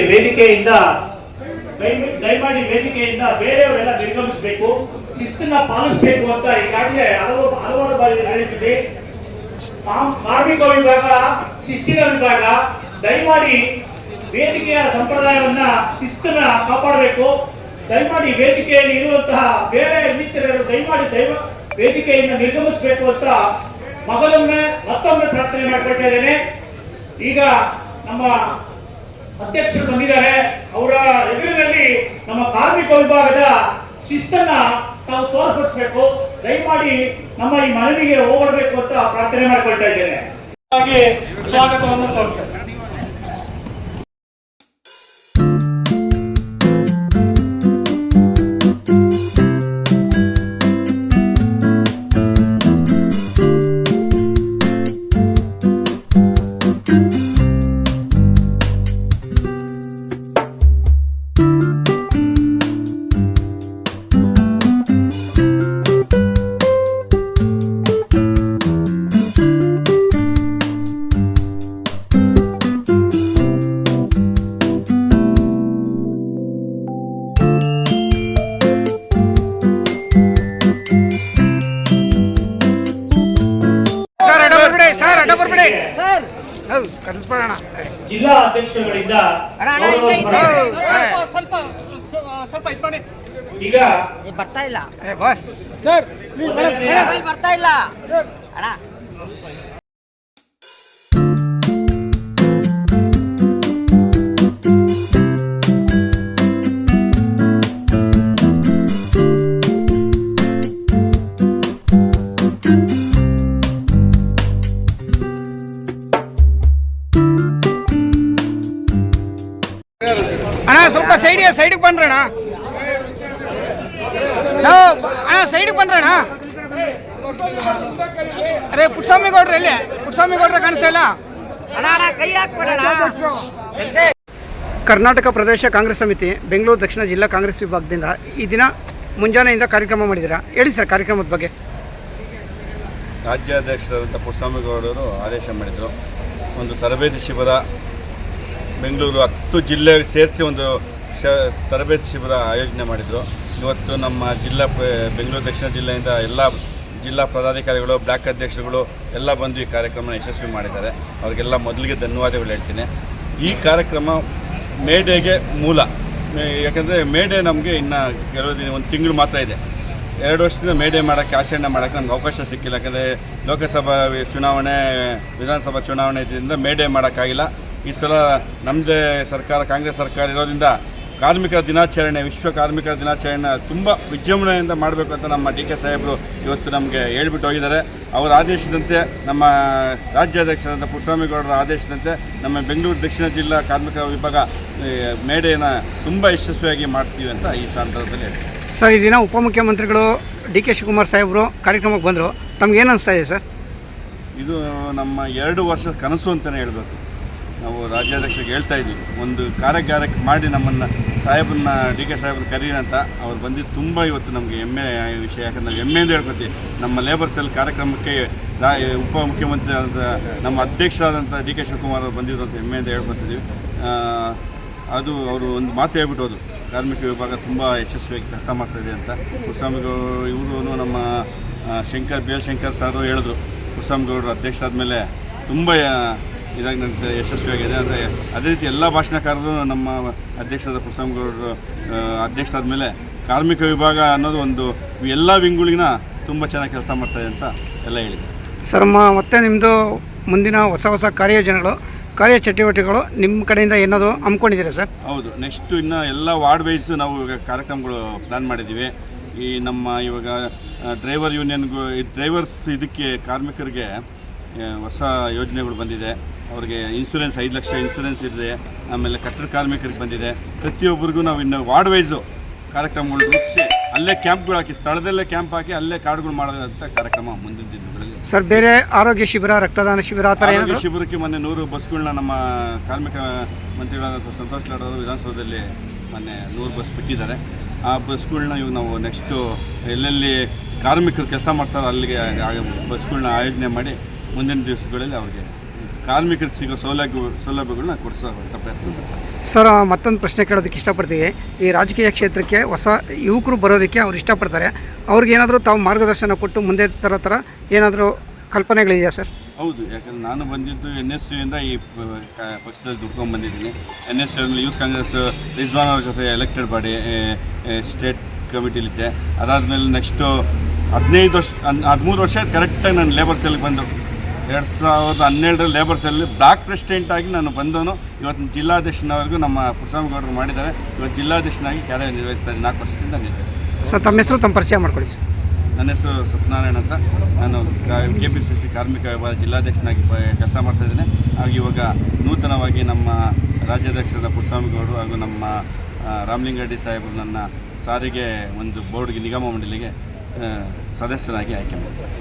ವೇದಿಕೆಯಿಂದ, ದಯ- ದಯಮಾಡಿ ವೇದಿಕೆಯಿಂದ ಬೇರೆಯವರೆಲ್ಲ ನಿರ್ಗಮಿಸಬೇಕು. ಶಿಸ್ತನ್ನ ಪಾಲಿಸಬೇಕು ಅಂತ ಈಗಾಗಲೇ ಹಲವು, ಹಲವಾರು ಬಾರಿ ಹೇಳಿದ್ದೀವಿ ಕಾರ್ಮಿಕ ವಿಭಾಗ, ಶಿಸ್ತಿನ ವಿಭಾಗ, ದಯಮಾಡಿ ವೇದಿಕೆಯ ಸಂಪ್ರದಾಯವನ್ನ, ಶಿಸ್ತನ್ನ ಕಾಪಾಡಬೇಕು. ದಯಮಾಡಿ ವೇದಿಕೆಯಲ್ಲಿ ಇರುವಂತಹ ಬೇರೆ ಮಿತ್ರರು ದಯಮಾಡಿ ದೈವ ವೇದಿಕೆಯನ್ನು ನಿರ್ಗಮಿಸಬೇಕು ಅಂತ ಮಗದೊಮ್ಮೆ ಮತ್ತೊಮ್ಮೆ ಪ್ರಾರ್ಥನೆ ಮಾಡ್ಕೊಳ್ತಾ ಇದ್ದೇನೆ. ಈಗ ನಮ್ಮ ಅಧ್ಯಕ್ಷರು ಬಂದಿದ್ದಾರೆ. ಅವರ ಎದುರಿನಲ್ಲಿ ನಮ್ಮ ಕಾರ್ಮಿಕ ವಿಭಾಗದ ಶಿಸ್ತನ್ನ ತಾವು ತೋರ್ಪಡಿಸಬೇಕು. ದಯಮಾಡಿ ನಮ್ಮ ಈ ಮನವಿಗೆ ಹೋಗಬೇಕು ಅಂತ ಪ್ರಾರ್ಥನೆ ಮಾಡಿಕೊಳ್ತಾ ಇದ್ದೇನೆ. ಹಾಗೆ ಸ್ವಾಗತವನ್ನು ಕೋರ್ತೇನೆ ಜಿಲ್ಲಾ ಅಧ್ಯಕ್ಷಗಳಿಂದ. ಸ್ವಲ್ಪ ಸ್ವಲ್ಪ ಇದ್ ಈಗ ಬರ್ತಾ ಇಲ್ಲ. ಏ ಬಸ್ ಸರ್ ಬರ್ತಾ ಇಲ್ಲ. ಬರ್ತಾ ಇಲ್ಲ ಸೈಡಿಗೆ ಬಂದ್ರಣ್ಣ. ಅಣ್ಣ ಸೈಡಿಗೆ ಬಂದ್ರಣ್ಣ. ಅರೆ ಪುಟ್ಸ್ವಾಮಿ ಗೌಡ್ರು ಇಲ್ಲಿ ಪುಟ್ಸ್ವಾಮಿ ಗೌಡ್ರ ಕಾಣಿಸ್ತಾ ಇಲ್ಲ? ಅಣ್ಣ ಅಣ್ಣ ಕೈ ಹಾಕ್ಬೇಡಣ್ಣ ಕರ್ನಾಟಕ ಪ್ರದೇಶ ಕಾಂಗ್ರೆಸ್ ಸಮಿತಿ ಬೆಂಗಳೂರು ದಕ್ಷಿಣ ಜಿಲ್ಲಾ ಕಾಂಗ್ರೆಸ್ ವಿಭಾಗದಿಂದ ಈ ದಿನ ಮುಂಜಾನೆಯಿಂದ ಕಾರ್ಯಕ್ರಮ ಮಾಡಿದ್ದೀರಾ? ಹೇಳಿ ಸರ್ ಕಾರ್ಯಕ್ರಮದ ಬಗ್ಗೆ. ರಾಜ್ಯಾಧ್ಯಕ್ಷರಾದಂಥ ಪುಟ್ಟಸ್ವಾಮಿಗೌಡರು ಆದೇಶ ಮಾಡಿದರು. ಒಂದು ತರಬೇತಿ ಶಿಬಿರ ಬೆಂಗಳೂರು ಹತ್ತು ಜಿಲ್ಲೆ ಸೇರಿಸಿ ಒಂದು ಶ ತರಬೇತಿ ಶಿಬಿರ ಆಯೋಜನೆ ಮಾಡಿದರು. ಇವತ್ತು ನಮ್ಮ ಜಿಲ್ಲಾ ಬೆಂಗಳೂರು ದಕ್ಷಿಣ ಜಿಲ್ಲೆಯಿಂದ ಎಲ್ಲ ಜಿಲ್ಲಾ ಪದಾಧಿಕಾರಿಗಳು, ಬ್ಲಾಕ್ ಅಧ್ಯಕ್ಷರುಗಳು ಎಲ್ಲ ಬಂದು ಈ ಕಾರ್ಯಕ್ರಮ ಯಶಸ್ವಿ ಮಾಡಿದ್ದಾರೆ. ಅವರಿಗೆಲ್ಲ ಮೊದಲಿಗೆ ಧನ್ಯವಾದಗಳು ಹೇಳ್ತೀನಿ. ಈ ಕಾರ್ಯಕ್ರಮ ಮೇಡೆಗೆ ಮೂಲ. ಯಾಕಂದರೆ ಮೇಡೆ ನಮಗೆ ಇನ್ನು ಕೆಲವು ದಿನ, ಒಂದು ತಿಂಗಳು ಮಾತ್ರ ಇದೆ. ಎರಡು ವರ್ಷದಿಂದ ಮೇಡೆ ಮಾಡೋಕ್ಕೆ, ಆಚರಣೆ ಮಾಡೋಕ್ಕೆ ನಮ್ಗೆ ಅವಕಾಶ ಸಿಕ್ಕಿಲ್ಲ. ಯಾಕಂದರೆ ಲೋಕಸಭಾ ಚುನಾವಣೆ, ವಿಧಾನಸಭಾ ಚುನಾವಣೆ ಇದರಿಂದ ಮೇಡೆ ಮಾಡೋಕ್ಕಾಗಿಲ್ಲ. ಈ ಸಲ ನಮ್ಮದೇ ಸರ್ಕಾರ, ಕಾಂಗ್ರೆಸ್ ಸರ್ಕಾರ ಇರೋದ್ರಿಂದ ಕಾರ್ಮಿಕರ ದಿನಾಚರಣೆ ವಿಶ್ವ ಕಾರ್ಮಿಕರ ದಿನಾಚರಣೆ ತುಂಬ ವಿಜೃಂಭಣೆಯಿಂದ ಮಾಡಬೇಕು ಅಂತ ನಮ್ಮ ಡಿ ಕೆ ಸಾಹೇಬರು ಇವತ್ತು ನಮಗೆ ಹೇಳ್ಬಿಟ್ಟು ಹೋಗಿದ್ದಾರೆ. ಅವರ ಆದೇಶದಂತೆ ನಮ್ಮ ರಾಜ್ಯಾಧ್ಯಕ್ಷರಾದ ಪುಟ್ಟಸ್ವಾಮಿಗೌಡರ ಆದೇಶದಂತೆ ನಮ್ಮ ಬೆಂಗಳೂರು ದಕ್ಷಿಣ ಜಿಲ್ಲಾ ಕಾರ್ಮಿಕ ವಿಭಾಗ ಮೇಡೆಯನ್ನು ತುಂಬ ಯಶಸ್ವಿಯಾಗಿ ಮಾಡ್ತೀವಿ ಅಂತ ಈ ಸಂದರ್ಭದಲ್ಲಿ ಹೇಳ್ತೀನಿ. ಸರ್ ಈ ದಿನ ಉಪಮುಖ್ಯಮಂತ್ರಿಗಳು ಡಿ ಕೆ ಶಿವಕುಮಾರ್ ಸಾಹೇಬರು ಕಾರ್ಯಕ್ರಮಕ್ಕೆ ಬಂದರು. ತಮ್ಗೆ ಏನು ಅನಿಸ್ತಾ ಇದೆ ಸರ್? ಇದು ನಮ್ಮ ಎರಡು ವರ್ಷದ ಕನಸು ಅಂತಲೇ ಹೇಳಬೇಕು. ನಾವು ರಾಜ್ಯಾಧ್ಯಕ್ಷರಿಗೆ ಹೇಳ್ತಾ ಇದ್ದೀವಿ. ಒಂದು ಕಾರ್ಯಗಾರಕ್ಕೆ ಮಾಡಿ ನಮ್ಮನ್ನು ಸಾಹೇಬನ್ನ ಡಿ ಕೆ ಸಾಹೇಬ್ರ ಕರೀರಿ ಅಂತ ಅವ್ರು ಬಂದಿದ್ದು ತುಂಬ ಇವತ್ತು ನಮಗೆ ಹೆಮ್ಮೆ ವಿಷಯ. ಯಾಕಂದ್ರೆ ನಾವು ಹೆಮ್ಮೆಯಿಂದ ಹೇಳ್ಕೊತೀವಿ. ನಮ್ಮ ಲೇಬರ್ ಸೆಲ್ ಕಾರ್ಯಕ್ರಮಕ್ಕೆ ರಾ ಉಪಮುಖ್ಯಮಂತ್ರಿ ಆದಂಥ ನಮ್ಮ ಅಧ್ಯಕ್ಷರಾದಂಥ ಡಿ ಕೆ ಶಿವಕುಮಾರ್ ಅವರು ಬಂದಿದ್ದು ಅಂತ ಹೆಮ್ಮೆಯಿಂದ ಹೇಳ್ಕೊತಿದ್ದೀವಿ ಅದು ಅವರು ಒಂದು ಮಾತು ಹೇಳ್ಬಿಟ್ಟು ಹೋದರು. ಕಾರ್ಮಿಕ ವಿಭಾಗ ತುಂಬ ಯಶಸ್ವಿಯಾಗಿ ಕೆಲಸ ಮಾಡ್ತಾಯಿದೆ ಅಂತ. ಕುಸ್ವಾಮಿಗೌಡರು ಇವರು ನಮ್ಮ ಶಂಕರ್, ಬಿ ಎಲ್ ಶಂಕರ್ ಸಾರು ಹೇಳಿದ್ರು. ಕುಸ್ವಾಮಿಗೌಡರು ಅಧ್ಯಕ್ಷರಾದ ಮೇಲೆ ತುಂಬ ಇದಾಗಿ ನನ್ನ ಯಶಸ್ವಿಯಾಗಿದೆ. ಅಂದರೆ ಅದೇ ರೀತಿ ಎಲ್ಲ ಭಾಷಣಕಾರರು ನಮ್ಮ ಅಧ್ಯಕ್ಷರಾದ ಕುಸ್ವಾಮಿಗೌಡರು ಅಧ್ಯಕ್ಷರಾದ ಮೇಲೆ ಕಾರ್ಮಿಕ ವಿಭಾಗ ಅನ್ನೋದು ಒಂದು ಎಲ್ಲ ವಿಂಗುಳಿನ ತುಂಬ ಚೆನ್ನಾಗಿ ಕೆಲಸ ಮಾಡ್ತಾಯಿದೆ ಅಂತ ಎಲ್ಲ ಹೇಳಿದೆ ಸರ್ ಮತ್ತೆ ನಿಮ್ಮದು ಮುಂದಿನ ಹೊಸ ಹೊಸ ಕಾರ್ಯಯೋಜನೆಗಳು ಕಾರ್ಯಚಟುವಟಿಕೆಗಳು ನಿಮ್ಮ ಕಡೆಯಿಂದ ಏನಾದರೂ ಹಮ್ಮಿಕೊಂಡಿದ್ದೀರಾ ಸರ್? ಹೌದು ನೆಕ್ಸ್ಟು ಇನ್ನು ಎಲ್ಲ ವಾರ್ಡ್ ವೈಸ್ ನಾವು ಇವಾಗ ಕಾರ್ಯಕ್ರಮಗಳು ಪ್ಲ್ಯಾನ್ ಮಾಡಿದ್ದೀವಿ. ಈ ನಮ್ಮ ಇವಾಗ ಡ್ರೈವರ್ ಯೂನಿಯನ್ಗೂ ಈ ಡ್ರೈವರ್ಸ್ ಇದಕ್ಕೆ ಕಾರ್ಮಿಕರಿಗೆ ಹೊಸ ಯೋಜನೆಗಳು ಬಂದಿದೆ. ಅವ್ರಿಗೆ ಇನ್ಸೂರೆನ್ಸ್ ಐದು ಲಕ್ಷ ಇನ್ಸೂರೆನ್ಸ್ ಇದೆ. ಆಮೇಲೆ ಕಟ್ಟಡ ಕಾರ್ಮಿಕರಿಗೆ ಬಂದಿದೆ. ಪ್ರತಿಯೊಬ್ಬರಿಗೂ ನಾವು ಇನ್ನು ವಾರ್ಡ್ ವೈಸು ಕಾರ್ಯಕ್ರಮಗಳು ರೂಪಿಸಿ ಅಲ್ಲೇ ಕ್ಯಾಂಪ್ಗಳು ಹಾಕಿ ಸ್ಥಳದಲ್ಲೇ ಕ್ಯಾಂಪ್ ಹಾಕಿ ಅಲ್ಲೇ ಕಾರ್ಡ್ಗಳು ಮಾಡೋದಂಥ ಕಾರ್ಯಕ್ರಮ ಮುಂದಿನ ದಿನಗಳಲ್ಲಿ. ಸರ್ ಬೇರೆ ಆರೋಗ್ಯ ಶಿಬಿರ ರಕ್ತದಾನ ಶಿಬಿರ ಆ ಥರ ಆರೋಗ್ಯ ಏನಾದರೂ ಶಿಬಿರಕ್ಕೆ ಮೊನ್ನೆ ನೂರು ಬಸ್ಗಳನ್ನ ನಮ್ಮ ಕಾರ್ಮಿಕ ಮಂತ್ರಿಗಳಾದ ಸಂತೋಷ್ ಲಾಡ್ ಅವರು ವಿಧಾನಸೌಧದಲ್ಲಿ ಮೊನ್ನೆ ನೂರು ಬಸ್ ಬಿಟ್ಟಿದ್ದಾರೆ. ಆ ಬಸ್ಗಳನ್ನ ಇವಾಗ ನಾವು ನೆಕ್ಸ್ಟು ಎಲ್ಲೆಲ್ಲಿ ಕಾರ್ಮಿಕರು ಕೆಲಸ ಮಾಡ್ತಾರೋ ಅಲ್ಲಿಗೆ ಬಸ್ಗಳನ್ನ ಆಯೋಜನೆ ಮಾಡಿ ಮುಂದಿನ ದಿವಸಗಳಲ್ಲಿ ಅವ್ರಿಗೆ ಕಾರ್ಮಿಕರಿಗೆ ಸಿಗೋ ಸೌಲಭ್ಯ ಸೌಲಭ್ಯಗಳನ್ನ ಕೊಡಿಸೋಂಥ ಪ್ರಯತ್ನ ಸರ್ ಮತ್ತೊಂದು ಪ್ರಶ್ನೆ ಕೇಳೋದಕ್ಕೆ ಇಷ್ಟಪಡ್ತೀವಿ. ಈ ರಾಜಕೀಯ ಕ್ಷೇತ್ರಕ್ಕೆ ಹೊಸ ಯುವಕರು ಬರೋದಕ್ಕೆ ಅವ್ರು ಇಷ್ಟಪಡ್ತಾರೆ. ಅವ್ರಿಗೆ ಏನಾದರೂ ತಾವು ಮಾರ್ಗದರ್ಶನ ಕೊಟ್ಟು ಮುಂದೆ ಥರ ಥರ ಏನಾದರೂ ಕಲ್ಪನೆಗಳಿದೆಯಾ ಸರ್? ಹೌದು ಯಾಕಂದ್ರೆ ನಾನು ಬಂದಿದ್ದು ಎನ್ ಎಸ್ ಯುಯಿಂದ ಈ ಪಕ್ಷದಲ್ಲಿ ದುಡ್ಕೊಂಡು ಬಂದಿದ್ದೀನಿ. ಎನ್ ಎಸ್ ಯು ಆದಮೇಲೆ ಯೂತ್ ಕಾಂಗ್ರೆಸ್ ರಿಜ್ವಾನ್ ಅವ್ರ ಜೊತೆ ಎಲೆಕ್ಟೆಡ್ ಬಾಡಿ ಸ್ಟೇಟ್ ಕಮಿಟಿಲಿದ್ದೆ ಅದಾದಮೇಲೆ ನೆಕ್ಸ್ಟು ಹದಿನೈದು ವರ್ಷ ಹದಿಮೂರು ವರ್ಷ ಕರೆಕ್ಟಾಗಿ ನಾನು ಲೇಬರ್ ಸೆಲ್ಗೆ ಬಂದು. ಎರಡು ಸಾವಿರದ ಹನ್ನೆರಡರ ಲೇಬರ್ಸಲ್ಲಿ ಸೆಲ್ ಬ್ಲಾಕ್ ಪ್ರೆಸಿಡೆಂಟ್ ಆಗಿ ನಾನು ಬಂದವನು. ಇವತ್ತು ಜಿಲ್ಲಾಧ್ಯಕ್ಷನವರೆಗೂ ನಮ್ಮ ಪುರುಷಾಮಗೌಡರು ಮಾಡಿದ್ದಾರೆ. ಇವತ್ತು ಜಿಲ್ಲಾಧ್ಯಕ್ಷನಾಗಿ ಕಾರ್ಯ ನಿರ್ವಹಿಸ್ತಾ ಇದ್ದೀನಿ. ನಾಲ್ಕು ವರ್ಷದಿಂದ ನಿರ್ವಹಿಸ್ತಾರೆ ಸರ್ ತಮ್ಮ ಹೆಸರು ತಮ್ಮ ಪರಿಚಯ ಮಾಡ್ಕೊಳ್ಳಿ ಸರ್. ನನ್ನ ಹೆಸರು ಸತ್ಯನಾರಾಯಣ ಅಂತ. ನಾನು ಕೆ ಪಿ ಸಿ ಸಿ ಕಾರ್ಮಿಕ ವಿಭಾಗ ಜಿಲ್ಲಾಧ್ಯಕ್ಷನಾಗಿ ಕೆಲಸ ಮಾಡ್ತಾಯಿದ್ದೇನೆ ಹಾಗೂ ಇವಾಗ ನೂತನವಾಗಿ ನಮ್ಮ ರಾಜ್ಯಾಧ್ಯಕ್ಷರಾದ ಪುರಸ್ವಾಮಿಗೌಡರು ಹಾಗೂ ನಮ್ಮ ರಾಮಲಿಂಗಡ್ಡಿ ರಾಮಲಿಂಗರೆಡ್ಡಿ ಸಾಹೇಬರು ನನ್ನ ಸಾರಿಗೆ ಒಂದು ಬೋರ್ಡ್ಗೆ ನಿಗಮ ಮಂಡಳಿಗೆ ಸದಸ್ಯರಾಗಿ ಆಯ್ಕೆ ಮಾಡಿದ್ದಾರೆ.